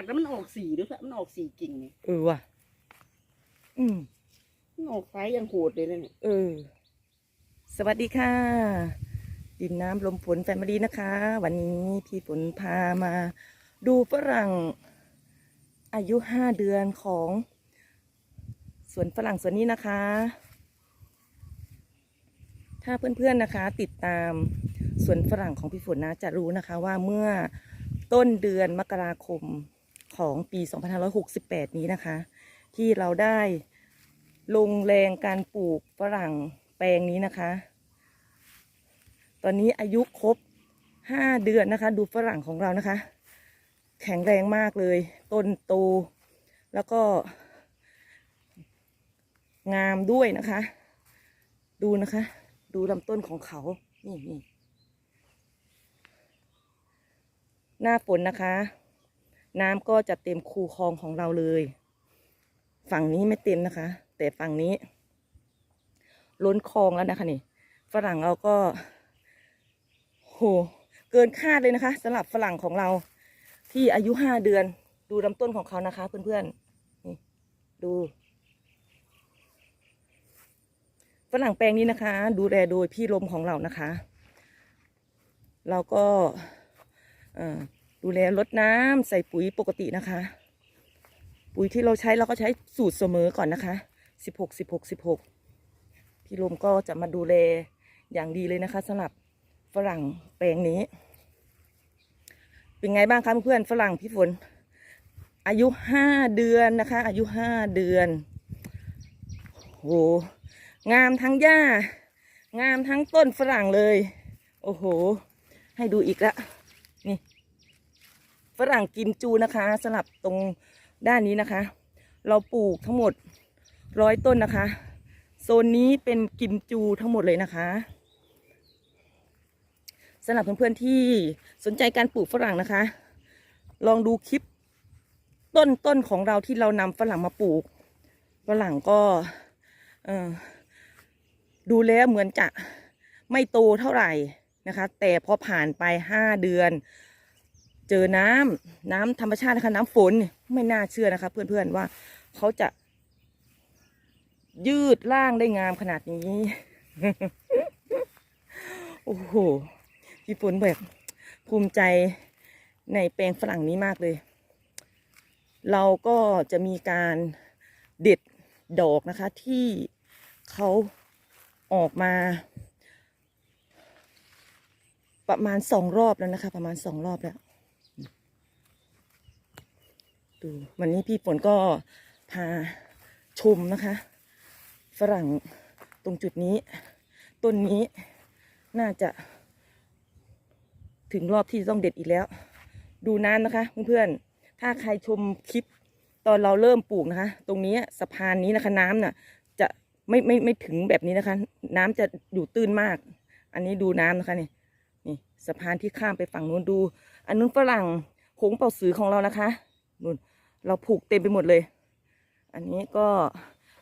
ดแล้วมันออกสีด้วยค่ะมันออกสีกิ่งนี่เออว่ะ อืม มันออกไฟยังโหดเลยนะเนี่ยเออ สวัสดีค่ะ ดินน้ำลมฝนแฟมิลี่นะคะ วันนี้พี่ฝนพามา ดูฝรั่ง อายุห้าเดือนของสวนฝรั่งสวนนี้นะคะ ถ้าเพื่อนๆนะคะ ติดตามสวนฝรั่งของพี่ฝนนะจะรู้นะคะว่าเมื่อต้นเดือนมกราคม ของปี 2568 นี้นะคะ ที่เราได้ลงแรงการปลูกฝรั่งแปลงนี้นะคะ ตอนนี้อายุครบ 5 เดือนนะคะ ดูฝรั่งของเรานะคะ แข็งแรงมากเลย ต้นโต แล้วก็ งามด้วยนะคะ ดูนะคะ ดูลำต้นของเขา นี่นี่หน้าฝนนะคะ น้ำก็จะเต็มคูคลองของเราเลย ฝั่งนี้ไม่เต็มนะคะ แต่ฝั่งนี้ ล้นคลองแล้วนะคะนี่ฝรั่งเราก็โหเกินคาดเลยนะคะสำหรับฝรั่งของเราที่อายุห้าเดือน ดูลำต้นของเขานะคะ เพื่อนๆนี่ดูฝรั่งแปลงนี้นะคะ ดูแลโดยพี่ลมของเรานะคะ เราก็อ่อ ดูแลรดน้ำใส่ปุ๋ยปกตินะคะ ปุ๋ยที่เราใช้เราก็ใช้สูตรเสมอก่อนนะคะสิบหกสิบหกสิบหกพี่ลมก็จะมาดูแลอย่างดีเลยนะคะสำหรับฝรั่งแปลงนี้ เป็นไงบ้างคะเพื่อนฝรั่งพี่ฝน อายุห้าเดือนนะคะ อายุห้าเดือนโหงามทั้งหญ้า งามทั้งต้นฝรั่งเลย โอ้โห ให้ดูอีกละนี่ ฝรั่งกิมจูนะคะสลับตรงด้านนี้นะคะ เราปลูกทั้งหมดร้อยต้นนะคะ โซนนี้เป็นกิมจูทั้งหมดเลยนะคะสำหรับเพื่อนๆที่สนใจการปลูกฝรั่งนะคะ ลองดูคลิปต้นต้นของเราที่เรานำฝรั่งมาปลูก ฝรั่งก็ดูแล้วเหมือนจะไม่โตเท่าไหร่นะคะ แต่พอผ่านไปห้าเดือน เจอน้ำน้ำธรรมชาตินะคะน้ำฝนไม่น่าเชื่อนะคะ เพื่อนๆว่าเขาจะ ยืดร่างได้งามขนาดนี้ โอ้โหพี่ฝนแบบภูมิใจในแปลงฝรั่งนี้มากเลย เราก็จะมีการเด็ดดอกนะคะ ที่เขาออกมา ประมาณสองรอบแล้วนะคะ ประมาณสองรอบแล้ว ดูวันนี้พี่ฝนก็พาชมนะคะ ฝรั่งตรงจุดนี้ ต้นนี้น่าจะ ถึงรอบที่ต้องเด็ดอีกแล้ว ดูน้ำนะคะเพื่อนๆถ้าใครชมคลิปตอนเราเริ่มปลูกนะคะ ตรงนี้สะพานนี้นะคะน้ำน่ะ จะไม่ไม่ไม่ถึงแบบนี้นะคะ น้ำจะอยู่ตื้นมาก อันนี้ดูน้ำนะคะนี่นี่สะพานที่ข้ามไปฝั่งนู้นดู อันนู้นฝรั่งโขงเป่าสือของเรานะคะนู่น เราผูกเต็มไปหมดเลย อันนี้ก็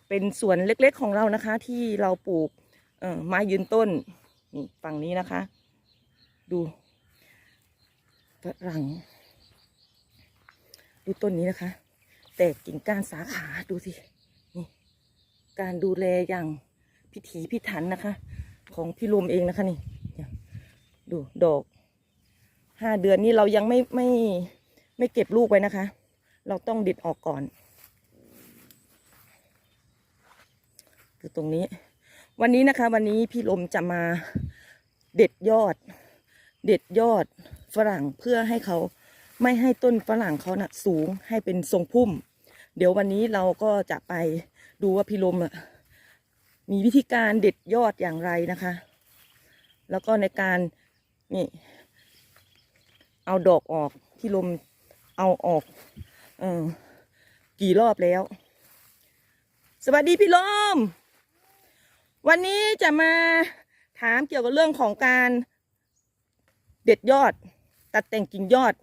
เป็นสวนเล็กๆของเรานะคะ ที่เราปลูกไม้ยืนต้นนี่ฝั่งนี้นะคะ ดูฝรั่งดูต้นนี้นะคะ แตกกิ่งก้านสาขาดูสินี่การดูแลอย่างพิถีพิถันนะคะ ของพี่ลมเองนะคะนี่ดูดอกห้าเดือนนี้เรายังไม่ไม่ไม่เก็บลูกไว้นะคะ เราต้องด็ดออกก่อนดูตรงนี้ วันนี้นะคะ วันนี้พี่ลมจะมาเด็ดยอด เด็ดยอดฝรั่งเพื่อให้เขาไม่ให้ต้นฝรั่งเขานะ่ะสูงให้เป็นทรงพุ่ม เดี๋ยววันนี้เราก็จะไปดูว่าพี่ลมอะมีวิธีการเด็ดยอดอย่างไรนะคะ แล้วก็ในการนี่ เอาดอกออกพี่ลมเอาออก เออ กี่รอบแล้ว สวัสดีพี่ลม วันนี้จะมาถามเกี่ยวกับเรื่องของการเด็ดยอด ตัดแต่งกิ่งยอด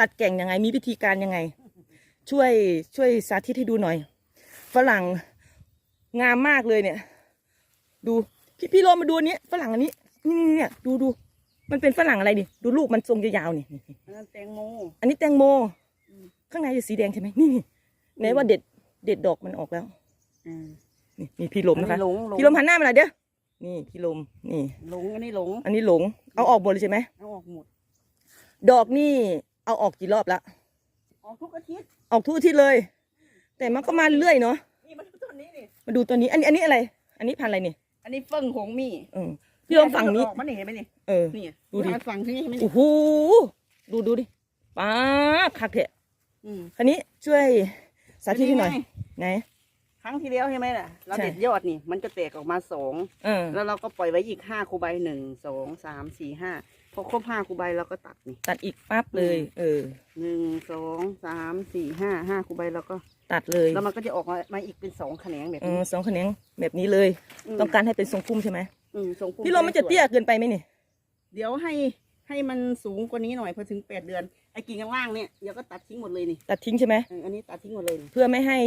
ตัดแก่งยังไง มีวิธีการยังไง ช่วยช่วยสาธิตให้ดูหน่อย ฝรั่งงามมากเลยเนี่ย ดูพี่พี่ลมมาดูอันนี้ฝรั่งอันนี้นี่นี่เนี่ยดูดูมันเป็นฝรั่งอะไรดิดูลูกมันทรงยาวๆนี่ อันนั้นแตงโม อันนี้แตงโม ข้างในจะสีแดงใช่ไหมนี่นี่ไหนว่าเด็ดเด็ดดอกมันออกแล้วอืมนี่นี่พี่ลมนะคะ อัหลงหลงพี่ลมหันหน้ามาหน่อยเด้อนี่พี่ลมนี่ หลงอันนี้หลงอันนี้หลง เอาออกหมดเลยใช่ไหมเอาออกหมดดอกนี่เอาออกกี่รอบละออกทุกอาทิตย์ออกทุกอาทิตย์เลย แต่มันก็มาเรื่อยเนาะนี่มาดูต้นนี้นี่มาดูตัวนี้อันนี้อันนี้อะไร อันนี้พันธุ์อะไรนี่อันนี้เฟิ่งหงมี่เออพี่ลมฝั่งนี้ ออกมันนี่เห็นไหมนี่เออ นี่ดูดิฝั่งที่นี่เห็นไหมนี่โอ้โหดูดูดิป้าบคักเถอะ อืมคันนี้ช่วยสาธิตให้หน่อยเป็ไงไหนครั้งที่แล้วใช่ไหมล่ะ เราใช่เด็ดยอดนี่ มันจะแตกออกมาสองเออแล้วเราก็ปล่อยไว้อีกห้าคูใบหนึ่งสองสามสี่ห้าพอครบห้าคูใบเราก็ตัดนี่ตัดอีกปั๊บเลย เออหนึ่งสองสามสี่ห้าห้าคูใบเราก็ตัดเลยแล้วมันก็จะออกมามาอีกเป็นสองแขนงแบบเอนี้อสองแขนงแบบนี้เลยมต้องการให้เป็นทรงพุ่มใช่ไหมอืมทรงพุ่พี่ลมมันจะเตี้ยเกินไปไหมนี่ เดี๋ยวให้ ให้มันสูงกว่านี้หน่อยพอถึงแปดเดือนไอ้กิ่งข้างล่างเนี่ยเดี๋ยวก็ตัดทิ้งหมดเลยนี่ตัดทิ้งใช่ไหมเอออันนี้ตัดทิ้งหมดเลยนี่เพื่อไม่ให้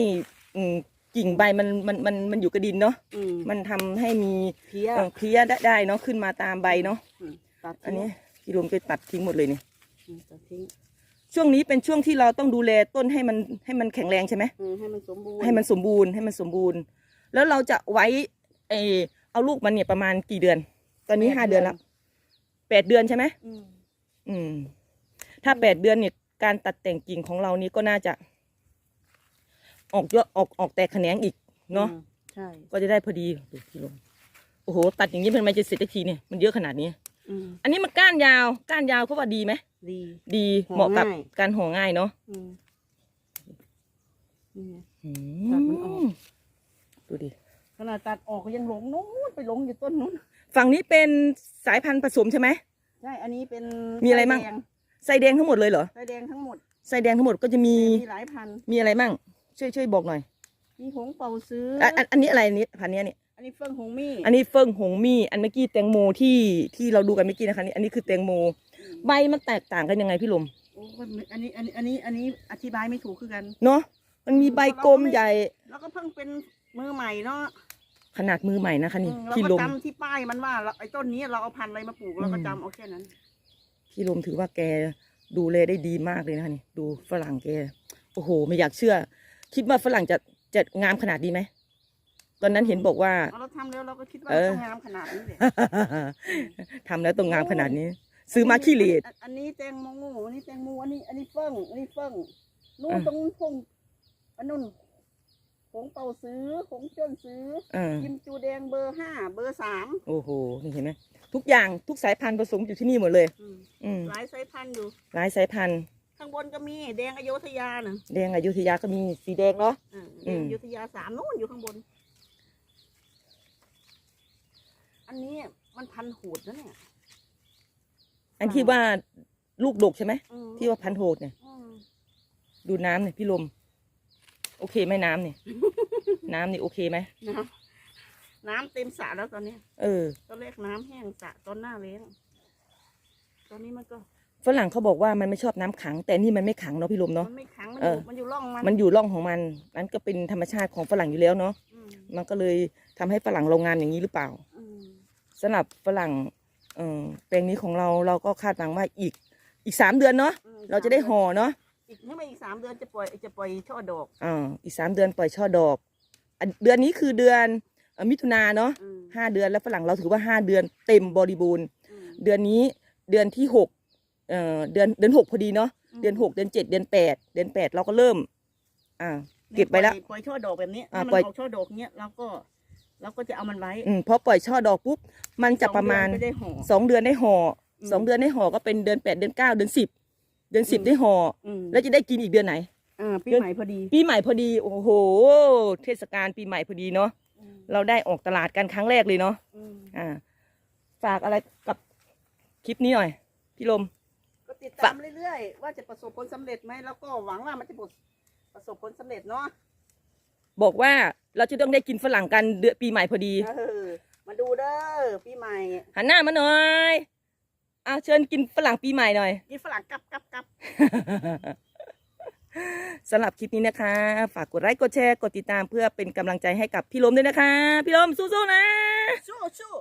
อืมกิ่งใบมันมันมันมันอยู่กับดินเนาะอืมมันทำให้มีเพี้ย เอ่อเพลี้ยได้ได้เนาะขึ้นมาตามใบเนาะอืมตัดทิ้งอันนี้พี่ลมจะตัดทิ้งหมดเลยนี่อืมตัดทิ้งช่วงนี้เป็นช่วงที่เราต้องดูแลต้นให้มันให้มันแข็งแรงใช่ไหมอืมให้มันสมบูรณ์ให้มันสมบูรณ์ให้มันสมบูรณ์ แล้วเราจะไว้เออเอาลูกมันเนี่ยประมาณกี่เดือน ตอนนี้ห้าเดือนแล้ว แปดเดือนใช่ไหมอืมอืม ถ้าแปดเดือนเนี่ยการตัดแต่งกิ่งของเรานี่ก็น่าจะ ออกเยอะออกออกแตกแขนงอีกเนาะ อืมใช่ก็จะได้พอดีดูพี่ลมโอ้โห ตัดอย่างนี้มันไม่จะเสร็จสักทีเนี่ย มันเยอะขนาดนี้ อืมอันนี้มันก้านยาว ก้านยาวเขาว่าดีไหม ดี ดี ห่อเหมาะกับง่าย การห่อง่ายเนาะอืมนี่ไง อืตัดมันออกมดูดิขนาด ตัดออกก็ยังหลงนู้นไปหลงอยู่ต้นนู้นฝั่งนี้เป็นสายพันธุ์ผสมใช่ไหมใช่อันนี้เป็นมีอะไรมั่งไส้แดไส้แดงทั้งหมดเลยเหรอไส้แดงทั้งหมดไส้แดงทั้งหมดก็จะมีมีหลายพันธุ์มีอะไรมั่งช่วยช่วยบอกหน่อย มีหงเป่าซื้ออะอันอันนี้อะไรอันนี้พันธุ์เนี้ยเนี่ยอันนี้เฟื่องหงมี่อันนี้เฟิ่งหงมี่อันเมื่อกี้แตงโมที่ที่เราดูกันเมื่อกี้นะคะนี่อันนี้คือแตงโม ใบมันแตกต่างกันยังไงพี่ลมโอ้มันอันนี้อันนี้อันนี้อันนี้อธิบายไม่ถูกคือกันเนาะมันมีใบกลมใหญ่ แล้วก็เพิ่งเป็นมือใหม่เนาะ ขนาดมือใหม่นะคะนี่อืมเราพี่ก็ลมจำที่ป้ายมันว่าเราไอ้ต้นนี้เราเอาพันธุ์อะไรมาปลูกเราก็อืมจำเอาแค่นั้นพี่ลมถือว่าแกดูแลได้ดีมากเลยนะคะนี่ ดูฝรั่งแก โอ้โห ไม่อยากเชื่อ คิดว่าฝรั่งจะจะงามขนาดนี้ไหม ตอนนั้นเห็นบอกว่าเอาเราทำแล้วเราก็คิดว่าเออ ต้องงามขนาดนี้เลยทำแล้วต้องงามขนาดนี้ ซื้อมาขี้เหร่ อันอันนี้แตงโมอันนี้แตงโมอันนี้ อันนี้เฟิ่งอันนี้เฟิ่งนู่นอะ ตรงพงอันนู้นผ งเป่าซื้อผงเจิ้นซื้อเออกิมจูแดงเบอร์ห้าเบอร์สามโอ้โหนี่เห็นไหมทุกอย่างทุกสายพันธุ์ผสมอยู่ที่นี่หมดเลย อืมอืมหลายสายพันธุ์อยู่ หลายสายพันธุ์ข้างบนก็มีแดงอโยธยาน่ะแดงอยุธยาก็มีสีแดงเนาะ อ่าอืแดงมอโยธยาสามนู่นอยู่ข้างบน อันนี้มันพันโหดนะเนี่ยอันที่ว่าลูกดกใช่ไหมอืมที่ว่าพันโหดเนี่ย อืมดูน้ำเนี่ยพี่ลม โอเคไหมน้ำเนี่ยน้ำนี่โอเคไหม น้ำน้ำเต็มสระแล้วตอนนี้เออ ตอนแรกน้ำแห้งสระตอนหน้าแล้งตอนนี้มันก็ฝรั่งเขาบอกว่ามันไม่ชอบน้ำขัง แต่นี่มันไม่ขังเนาะพี่ลมเนาะ มันไม่ขังมันเออยู่อมันอยู่ร่องมันมันอยู่ร่องของมันนั่นก็เป็นธรรมชาติของฝรั่งอยู่แล้วเนาะ อืมมันก็เลยทำให้ฝรั่งโรงงานอย่างนี้หรือเปล่าอืมสำหรับฝรั่งเออแปลงนี้ของเราเราก็คาดหวังว่าอีกอีกสามเดือนเนาะ อืมเราจะได้ห่อเนาะ อีกให้มาอีกสามเดือนจะปล่อยจะปล่อยช่อดอกอ่าอีกสามเดือนปล่อยช่อดอกอันเดือนนี้คือเดือนเอ่อมิถุนาเนาะอืมห้าเดือนแล้วฝรั่งเราถือว่าห้าเดือนเต็มบริบูรณ์ อืมเดือนนี้เดือนที่หกเอ่อเดือนเดือนหกพอดีเนาะอืมเดือนหกเดือนเจ็ดเดือนแปดเดือนแปดเราก็เริ่ม อ่า เก็บไปแล้วปอยปล่อยช่อดอกแบบนี้อ่าถ้ามันปล่อย ออกช่อดอกเนี้ยเราก็เราก็จะเอามันไว้อืมพอปล่อยช่อดอกปุ๊บมันจะประมาณสองเดือนก็ได้ห่อ สองเดือนได้ห่ออม สองเดือนได้ห่อก็เป็นเดือนแปดเดือนเก้าเดือนสิบ เดือนสิบอืมได้ห่ออืมแล้วจะได้กินอีกเดือนไหนอ่าปีเดือนใหม่พอดี ปีใหม่พอดี โอ้โห เทศกาลปีใหม่พอดีเนาะอืมเราได้ออกตลาดกันครั้งแรกเลยเนาะอืมอ่า ฝากอะไรกับคลิปนี้หน่อย พี่ลม ก็ติดฝาตากมเรื่อยๆว่าจะประสบผลสำเร็จไหมแล้วก็หวังว่ามันจะประสบผลสำเร็จเนาะบอกว่าเราจะต้องได้กินฝรั่งกันเดือนปีใหม่พอดีเออมาดูเด้อปีใหม่ หันหน้ามาหน่อย อะเชิญกินฝรั่งปีใหม่หน่อย กินฝรั่งกับกับกับสำหรับคลิปนี้นะคะ ฝากกดไลค์กดแชร์กดติดตามเพื่อเป็นกำลังใจให้กับพี่ลมด้วยนะคะ พี่ลมสู้ๆนะ สู้สู้